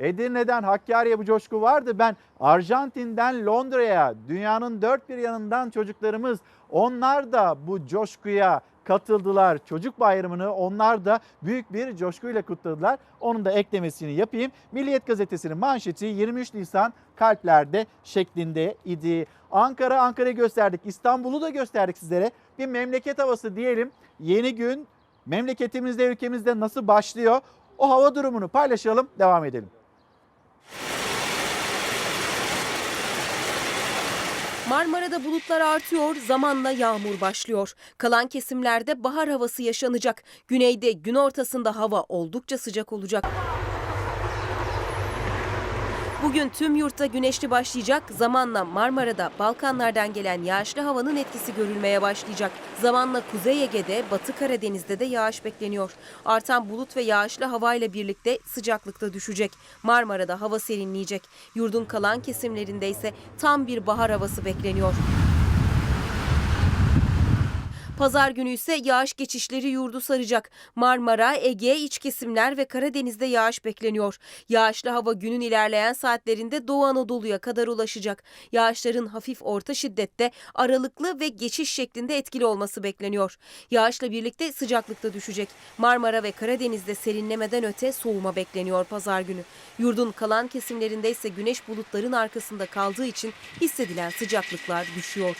Edirne'den Hakkari'ye bu coşku vardı. Ben Arjantin'den Londra'ya, dünyanın dört bir yanından çocuklarımız onlar da bu coşkuya katıldılar. Çocuk bayramını onlar da büyük bir coşkuyla kutladılar. Onun da eklemesini yapayım. Milliyet gazetesinin manşeti 23 Nisan kalplerde şeklinde idi. Ankara, Ankara'yı gösterdik. İstanbul'u da gösterdik sizlere. Bir memleket havası diyelim. Yeni gün memleketimizde, ülkemizde nasıl başlıyor? O hava durumunu paylaşalım, devam edelim. Marmara'da bulutlar artıyor, zamanla yağmur başlıyor. Kalan kesimlerde bahar havası yaşanacak. Güneyde gün ortasında hava oldukça sıcak olacak. Bugün tüm yurtta güneşli başlayacak. Zamanla Marmara'da Balkanlardan gelen yağışlı havanın etkisi görülmeye başlayacak. Zamanla Kuzey Ege'de, Batı Karadeniz'de de yağış bekleniyor. Artan bulut ve yağışlı havayla birlikte sıcaklık da düşecek. Marmara'da hava serinleyecek. Yurdun kalan kesimlerinde ise tam bir bahar havası bekleniyor. Pazar günü ise yağış geçişleri yurdu saracak. Marmara, Ege, iç kesimler ve Karadeniz'de yağış bekleniyor. Yağışlı hava günün ilerleyen saatlerinde Doğu Anadolu'ya kadar ulaşacak. Yağışların hafif orta şiddette, aralıklı ve geçiş şeklinde etkili olması bekleniyor. Yağışla birlikte sıcaklık da düşecek. Marmara ve Karadeniz'de serinlemeden öte soğuma bekleniyor pazar günü. Yurdun kalan kesimlerinde ise güneş bulutların arkasında kaldığı için hissedilen sıcaklıklar düşüyor.